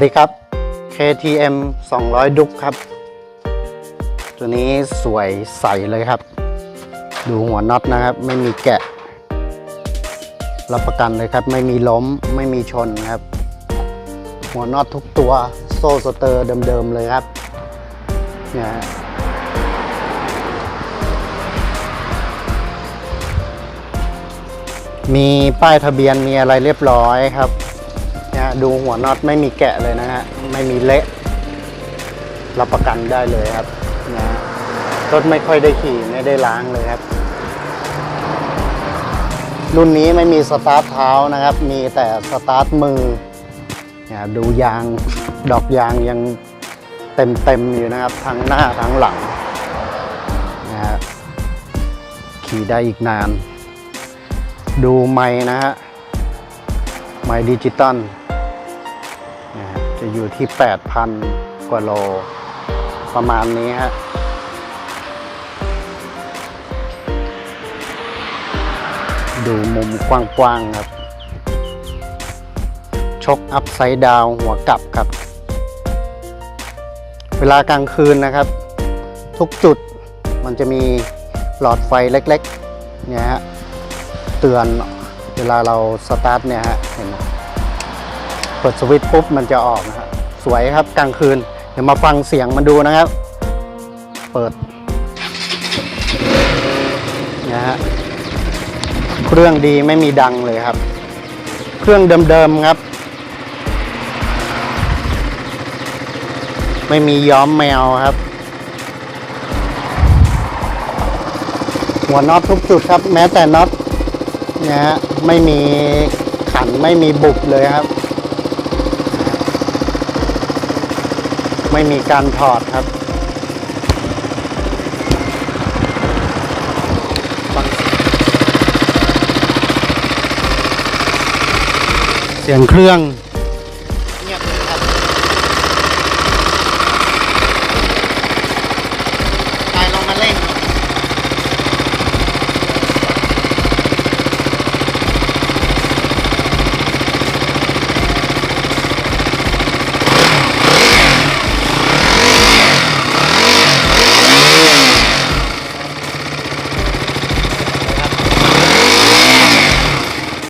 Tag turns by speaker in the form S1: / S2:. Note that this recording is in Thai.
S1: สดีครับ KTM 200 ดุกครับ ตัวนี้สวยใสเลยครับ ดูหัวน็อตนะครับ ไม่มีแกะ รับประกันเลยครับ ไม่มีล้มไม่มีชนครับ หัวน็อตทุกตัวโซ่สเตอร์เดิมๆเลยครับเนี่ยฮะมีป้ายทะเบียนมีอะไรเรียบร้อยครับ เนี่ยดูหัวน็อตไม่มีแกะเลยนะฮะไม่มีเละรับประกันได้เลยครับนะรถไม่ค่อยได้ขี่ไม่ได้ล้างเลยครับ รุ่นนี้ไม่มีสตาร์ทเท้านะครับ มีแต่สตาร์ทมือเนี่ยดูยางดอกยางยังเต็มเต็มๆอยู่นะครับทั้งหน้าทั้งหลังนะฮะขี่ได้อีกนาน ดูไม้นะฮะไม้ดิจิตอล จะอยู่ที่ 8,000 กว่าโล ประมาณนี้ฮะดูมุมกว้างๆครับ ชกอัพไซด์ดาวหัวกลับครับ เวลากลางคืนนะครับ ทุกจุดมันจะมีหลอดไฟเล็กๆ เนี่ยฮะ เตือนเวลาเราสตาร์ทเนี่ยฮะ เห็นไหม เปิดสวิตช์ปุ๊บมันจะออกนะฮะสวยครับกลางคืน เดี๋ยวมาฟังเสียงมันดูนะครับ เปิดนี่ยฮะเครื่องดีไม่มีดังเลยครับ เครื่องเดิมๆครับ ไม่มีย้อมแมวครับ หัวน็อตทุกจุดครับ แม้แต่น็อตนี่ยฮะไม่มีขันไม่มีบุบเลยครับ ไม่มีการถอดครับเสียงเครื่อง